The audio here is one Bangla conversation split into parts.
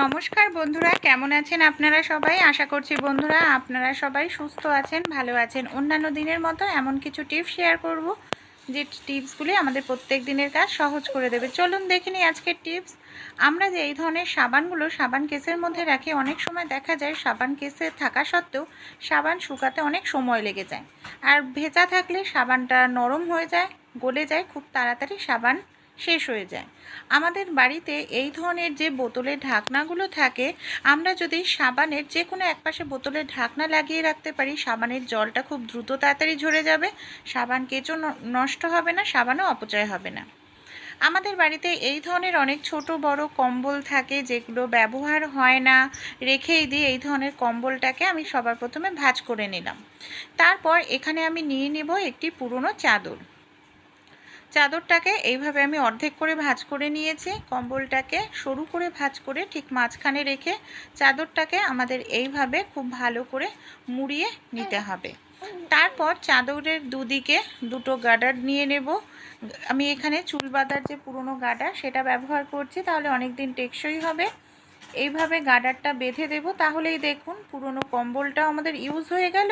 নমস্কার বন্ধুরা, কেমন আছেন আপনারা সবাই? আশা করছি বন্ধুরা আপনারা সবাই সুস্থ আছেন, ভালো আছেন। অন্যান্য দিনের মতো এমন কিছু টিপস শেয়ার করব, যে টিপসগুলি আমাদের প্রত্যেক দিনের কাজ সহজ করে দেবে। চলুন দেখে নিই আজকের টিপস। আমরা যে এই ধরনের সাবানগুলো সাবান কেসের মধ্যে রাখি, অনেক সময় দেখা যায় সাবান কেসে থাকা সত্ত্বেও সাবান শুকাতে অনেক সময় লেগে যায়। আর ভেজা থাকলে সাবানটা নরম হয়ে যায়, গলে যায়, খুব তাড়াতাড়ি সাবান শেষ হয়ে যায়। আমাদের বাড়িতে এই ধরনের যে বোতলের ঢাকনাগুলো থাকে, আমরা যদি সাবানের যে কোনো একপাশে বোতলের ঢাকনা লাগিয়ে রাখতে পারি, সাবানের জলটা খুব দ্রুত তাড়াতাড়ি ঝরে যাবে, সাবান কেঁচো নষ্ট হবে না, সাবানও অপচয় হবে না। আমাদের বাড়িতে এই ধরনের অনেক ছোট, বড় কম্বল থাকে যেগুলো ব্যবহার হয় না, রেখেই দিয়ে এই ধরনের কম্বলটাকে আমি সবার প্রথমে ভাঁজ করে নিলাম। তারপর এখানে আমি নিয়ে নেব একটি পুরনো চাদর। চাদরটাকে এইভাবে আমি অর্ধেক করে ভাঁজ করে নিয়েছি, কম্বলটাকে সরু করে ভাঁজ করে ঠিক মাঝখানে রেখে চাদরটাকে আমাদের এইভাবে খুব ভালো করে মুড়িয়ে নিতে হবে। তারপর চাদরের দুদিকে দুটো গার্ডার নিয়ে নেব। আমি এখানে চুল বাঁধার যে পুরনো গার্ডার সেটা ব্যবহার করছি, তাহলে অনেক দিন টেকসই হবে। এইভাবে গার্ডারটা বেঁধে দেব, তাহলেই দেখুন পুরনো কম্বলটাও আমাদের ইউজ হয়ে গেল।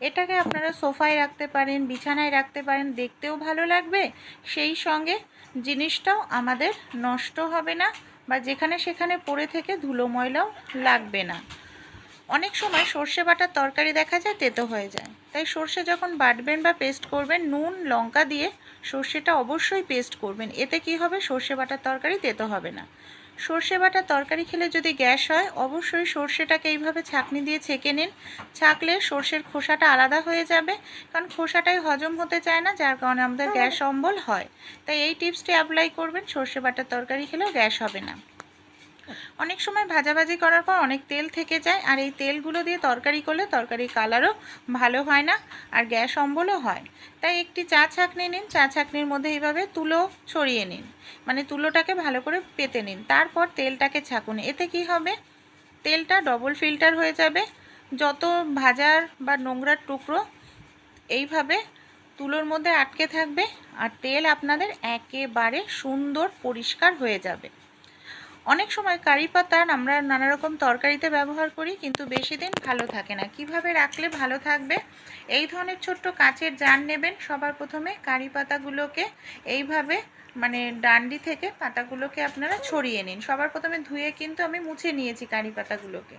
এটাকে আপনারা সোফায় রাখতে পারেন, বিছানায় রাখতে পারেন, দেখতেও ভালো লাগবে। সেই সঙ্গে জিনিসটাও আমাদের নষ্ট হবে না বা যেখানে সেখানে পড়ে থেকে ধুলো ময়লাও লাগবে না। অনেক সময় সর্ষে বাটার তরকারি দেখা যায় তেতো হয়ে যায়। তাই সর্ষে যখন বাটবেন বা পেস্ট করবেন, নুন, লঙ্কা দিয়ে সর্ষেটা অবশ্যই পেস্ট করবেন। এতে কি হবে? সর্ষে বাটার তরকারি তেতো হবে না। সর্ষে বাটার তরকারি খেলে যদি গ্যাস হয়, অবশ্যই সর্ষেটাকে এইভাবে ছাঁকনি দিয়ে ছেঁকে নিন। ছাঁকলে সর্ষের খোসাটা আলাদা হয়ে যাবে, কারণ খোসাটাই হজম হতে চায় না, যার কারণে আমাদের গ্যাস অম্বল হয়। তাই এই টিপসটি অ্যাপ্লাই করবেন, সর্ষে বাটার তরকারি খেলেও গ্যাস হবে না। অনেক সময় ভাজাভাজি করার পর অনেক তেল থেকে যায়, আর এই তেলগুলো দিয়ে তরকারি করলে তরকারির কালারও ভালো হয় না, আর গ্যাস অম্বলও হয়। তাই একটি চা ছাঁকনি নিন, চা ছাঁকনির মধ্যে এইভাবে তুলো ছড়িয়ে নিন মানে তুলোটাকে ভালো করে পেতে নিন। তারপর তেলটাকে ছাকুন, এতে কি হবে? তেলটা ডবল ফিল্টার হয়ে যাবে। যত ভাজার বা নোংরার টুকরো এইভাবে তুলোর মধ্যে আটকে থাকবে, আর তেল আপনাদের একেবারে সুন্দর পরিষ্কার হয়ে যাবে। অনেক সময় কারি পাতার আমরা নানা রকম তরকারিতে ব্যবহার করি, কিন্তু বেশি দিন ভালো থাকে না। কীভাবে রাখলে ভালো থাকবে? এই ধরনের ছোট্ট কাঁচের জার নেবেন। সবার প্রথমে কারি পাতাগুলোকে এইভাবে মানে ডান্ডি থেকে পাতাগুলোকে আপনারা ছড়িয়ে নিন। সবার প্রথমে ধুয়ে কিন্তু আমি মুছে নিয়েছি কারি পাতাগুলোকে।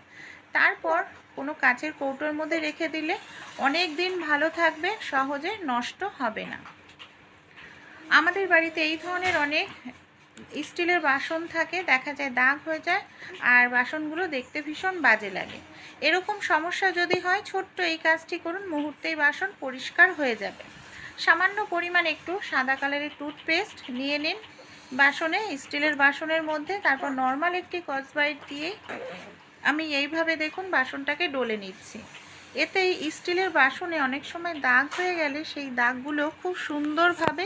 তারপর কোনো কাঁচের কৌটোর মধ্যে রেখে দিলে অনেক দিন ভালো থাকবে, সহজে নষ্ট হবে না। আমাদের বাড়িতে এই ধরনের অনেক স্টিলের বাসন থাকে, দেখা যায় দাগ হয়ে যায়, আর বাসনগুলো দেখতে ভীষণ বাজে লাগে। এরকম সমস্যা যদি হয়, ছোট্ট এই কাজটি করুন, মুহূর্তেই বাসন পরিষ্কার হয়ে যাবে। সামান্য পরিমাণ একটু সাদা কালারের টুথপেস্ট নিয়ে নিন। বাসনে, স্টিলের বাসনের মধ্যে, তারপর নর্মাল একটি কসবাইট দিয়ে আমি এইভাবে দেখুন বাসনটাকে ডলে নিচ্ছি। এতে স্টিলের বাসনে অনেক সময় দাগ হয়ে গেলে সেই দাগগুলো খুব সুন্দরভাবে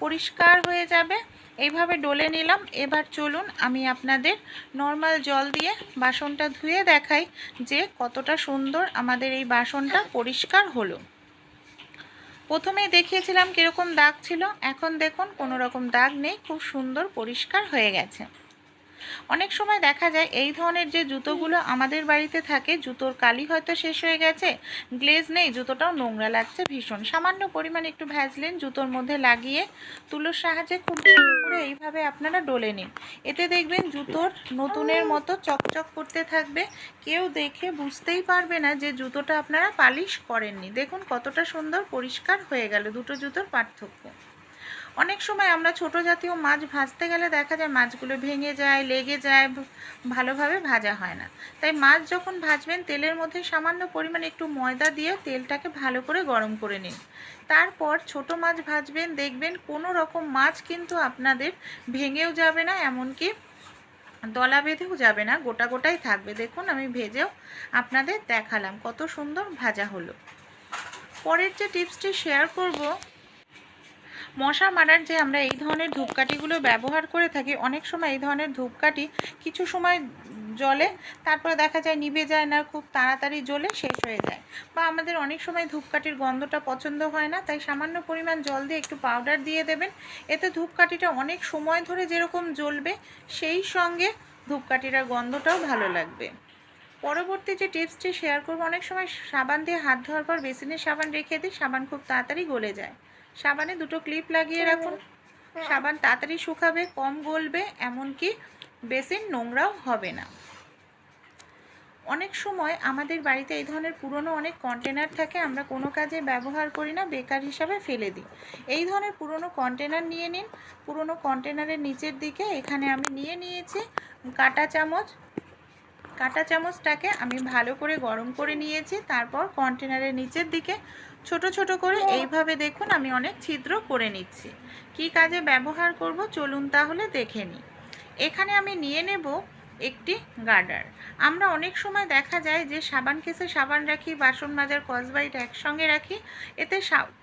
পরিষ্কার হয়ে যাবে। এইভাবে ডলে নিলাম। এবার চলুন আমি আপনাদের নর্মাল জল দিয়ে বাসনটা ধুয়ে দেখাই যে কতটা সুন্দর আমাদের এই বাসনটা পরিষ্কার হলো। প্রথমেই দেখিয়েছিলাম কীরকম দাগ ছিল। এখন দেখুন কোনো রকম দাগ নেই। খুব সুন্দর পরিষ্কার হয়ে গেছে। অনেক সময় দেখা যায় এই ধরনের যে জুতোগুলো আমাদের বাড়িতে থাকে জুতোর কালি হয়তো শেষ হয়ে গেছে গ্লেজ নেই জুতোটাও নোংরা লাগছে ভীষণ। সামান্য পরিমাণ একটু ভ্যাজলিন জুতোর মধ্যে লাগিয়ে তুলোর সাহায্যে খুব করে এইভাবে আপনারা ডলে নিন। এতে দেখবেন জুতোর নতুনের মতো চকচক করতে থাকবে। কেউ দেখে বুঝতেই পারবে না যে জুতোটা আপনারা পালিশ করেননি। দেখুন কতটা সুন্দর পরিষ্কার হয়ে গেল দুটো জুতোর পার্থক্য। অনেক সময় আমরা ছোট জাতীয় মাছ ভাজতে গেলে দেখা যায় মাছগুলো ভেঙে যায়, লেগে যায় ভালোভাবে ভাজা হয় না। তাই মাছ যখন ভাজবেন, তেলের মধ্যে সামান্য পরিমাণে একটু ময়দা দিয়ে তেলটাকে ভালো করে গরম করে নিন। তারপর ছোট মাছ ভাজবেন, দেখবেন কোনো রকম মাছ কিন্তু আপনাদের ভেঙেও যাবে না, এমনকি দলা বেঁধেও যাবে না, গোটা গোটাই থাকবে। দেখুন, আমি ভেজেও আপনাদের দেখালাম কত সুন্দর ভাজা হলো। পরের যে টিপসটি শেয়ার করব মশা মারার যে আমরা এই ধরনের ধূপকাঠিগুলো ব্যবহার করে থাকি, অনেক সময় এই ধরনের ধূপকাঠি কিছু সময় জলে তারপরে দেখা যায় নিভে যায় না, খুব তাড়াতাড়ি জ্বলে শেষ হয়ে যায়। বা আমাদের অনেক সময় ধূপকাঠির গন্ধটা পছন্দ হয় না, তাই সামান্য পরিমাণ জল দিয়ে একটু পাউডার দিয়ে দেবেন। এতে ধূপকাঠিটা অনেক সময় ধরে যেরকম জ্বলবে, সেই সঙ্গে ধূপকাঠিটার গন্ধটাও ভালো লাগবে। পরবর্তী যে টিপসটি শেয়ার করব, অনেক সময় সাবান দিয়ে হাত ধোয়ার পর বেসিনের সাবান রেখে দিই, সাবান খুব তাড়াতাড়ি গলে যায়। সাবানে দুটো ক্লিপ লাগিয়ে রাখুন। সাবান তাড়াতাড়ি শুকাবে কম গলবে এমনকি বেসিন নোংরাও হবে না। অনেক সময় আমাদের বাড়িতে এই ধরনের পুরনো অনেক কন্টেনার থাকে আমরা কোনো কাজে ব্যবহার করি না বেকার হিসাবে ফেলে দিই। এই ধরনের পুরনো কন্টেনার নিয়ে নিন। পুরনো কন্টেনারের নিচের দিকে এখানে আমি নিয়ে নিয়েছি কাটা চামচ কাটা চামচটাকে আমি ভালো করে গরম করে নিয়েছি, তারপর কন্টেনারের নিচের দিকে ছোট ছোট করে এইভাবে দেখুন আমি অনেক ছিদ্র করে নিচ্ছি। কি কাজে ব্যবহার করব চলুন তাহলে দেখে নিই। এখানে আমি নিয়ে নেব একটি গার্ডার। আমরা অনেক সময় দেখা যায় যে সাবান কেসে সাবান রাখি, বাসন মাজার কসবাইট একসঙ্গে রাখি, এতে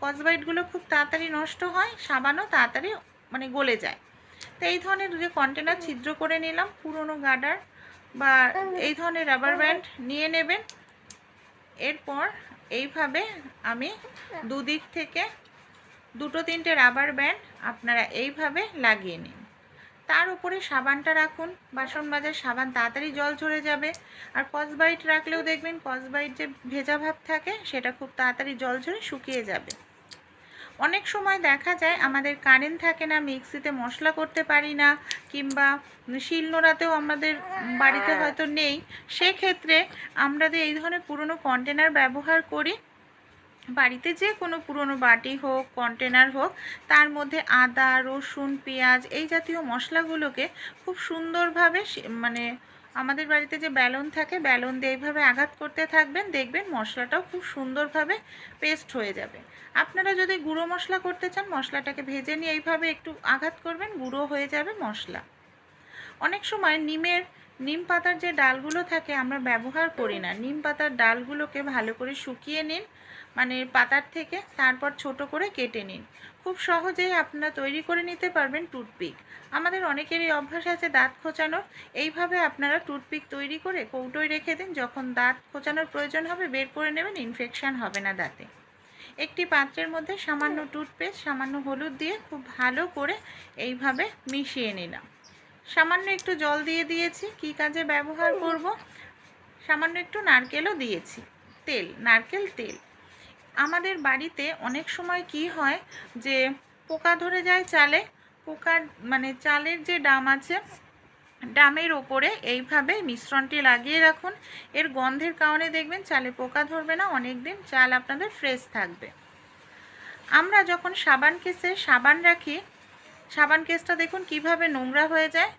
কসবাইটগুলো খুব তাড়াতাড়ি নষ্ট হয়, সাবানও তাড়াতাড়ি মানে গলে যায়। তো এই ধরনের যে কন্টেনার ছিদ্র করে নিলাম, পুরনো গার্ডার। বা এই ধরনের রাবার ব্যান্ড নিয়ে নেবেন। এরপর এইভাবে আমি দুদিক থেকে দুটো তিনটে রাবার ব্যান্ড আপনারা এইভাবে লাগিয়ে নিন। তার উপরে সাবানটা রাখুন। বাসন মাজার সাবান তাড়াতাড়ি জল ঝরে যাবে। আর কসবাইট রাখলেও দেখবেন কসবাইট যে ভেজা ভাব থাকে, সেটা খুব তাড়াতাড়ি জল ঝরে শুকিয়ে যাবে। অনেক সময় দেখা যায় আমাদের কারেন্ট থাকে না, মিক্সিতে মশলা করতে পারি না, কিংবা শিলনোড়াতেও আমাদের বাড়িতে হয়তো নেই, সেক্ষেত্রে আমরা যে এই ধরনের পুরনো কন্টেনার ব্যবহার করি, বাড়িতে যে কোনো পুরনো বাটি হোক কন্টেনার হোক, তার মধ্যে আদা, রসুন, পেঁয়াজ এই জাতীয় মশলাগুলোকে খুব সুন্দরভাবে মানে আমাদের বাড়িতে যে ব্যালন থাকে, ব্যালন দিয়ে এইভাবে আঘাত করতে থাকবেন, দেখবেন মশলাটাও খুব সুন্দরভাবে পেস্ট হয়ে যাবে। আপনারা যদি গুঁড়ো মশলা করতে চান, মশলাটাকে ভেজে নিয়ে এইভাবে একটু আঘাত করবেন, গুঁড়ো হয়ে যাবে মশলা। অনেক সময় নিমের, নিম পাতার যে ডালগুলো থাকে, আমরা ব্যবহার করি না। নিম পাতার ডালগুলোকে ভালো করে শুকিয়ে নিন মানে পাতার থেকে, তারপর ছোট করে কেটে নিন। খুব সহজেই আপনারা তৈরি করে নিতে পারবেন টুথপিক। আমাদের অনেকেরই অভ্যাস আছে দাঁত খোঁচানোর। এইভাবে আপনারা টুথপিক তৈরি করে কৌটোয় রেখে দিন। যখন দাঁত খোঁচানোর প্রয়োজন হবে বের করে নেবেন ইনফেকশান হবে না দাঁতে। একটি পাত্রের মধ্যে সামান্য টুথপেস্ট সামান্য হলুদ দিয়ে খুব ভালো করে এইভাবে মিশিয়ে নিলাম। সামান্য একটু জল দিয়ে দিয়েছি। কি কাজে ব্যবহার করব? সামান্য একটু নারকেলও দিয়েছি। তেল নারকেল তেল। আমাদের বাড়িতে অনেক সময় কি হয় যে পোকা ধরে যায় চালে, পোকার মানে চালের যে ডাম আছে, ডামের ওপরে এইভাবে মিশ্রণটি লাগিয়ে রাখুন। এর গন্ধের কারণে দেখবেন চালে পোকা ধরবে না অনেক দিন চাল আপনাদের ফ্রেশ থাকবে। আমরা যখন সাবান কেসে সাবান রাখি, সাবান কেসটা দেখুন কীভাবে নোংরা হয়ে যায়।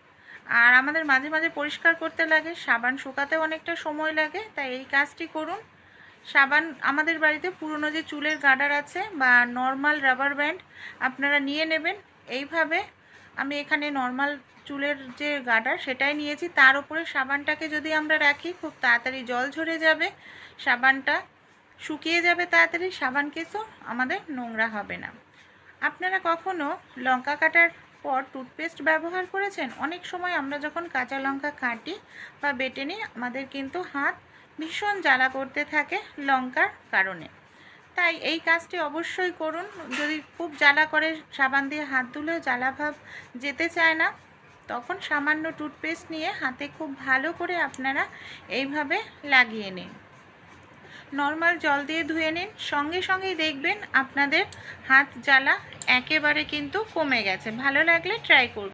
আর আমাদের মাঝে মাঝে পরিষ্কার করতে লাগে, সাবান শুকাতেও অনেকটা সময় লাগে, তাই এই কাজটি করুন। সাবান, আমাদের বাড়িতে পুরনো যে চুলের গার্ডার আছে বা নর্মাল রাবার ব্যান্ড আপনারা নিয়ে নেবেন। এইভাবে আমি এখানে নর্মাল চুলের যে গার্ডার সেটাই নিয়েছি। তার উপরে সাবানটাকে যদি আমরা রাখি, খুব তাড়াতাড়ি জল ঝরে যাবে। সাবানটা শুকিয়ে যাবে তাড়াতাড়ি, সাবান কেসও আমাদের নোংরা হবে না। আপনারা কখনো লঙ্কা কাটার পর টুথপেস্ট ব্যবহার করেছেন? অনেক সময় আমরা যখন কাঁচা লঙ্কা কাটি বা বেটে নিই, আমাদের কিন্তু হাত ভীষণ জ্বালা করতে থাকে লঙ্কার কারণে। তাই এই কাজটি অবশ্যই করুন। যদি খুব জ্বালা করে সাবান দিয়ে হাত ধুলেও জ্বালা ভাব যেতে চায় না, তখন সামান্য টুথপেস্ট নিয়ে হাতে খুব ভালো করে আপনারা এইভাবে লাগিয়ে নিন। নর্মাল জল দিয়ে ধুয়ে নিন। সঙ্গে সঙ্গেই দেখবেন আপনাদের হাত জ্বালা একেবারে কিন্তু কমে গেছে। ভালো লাগলে ট্রাই করুন।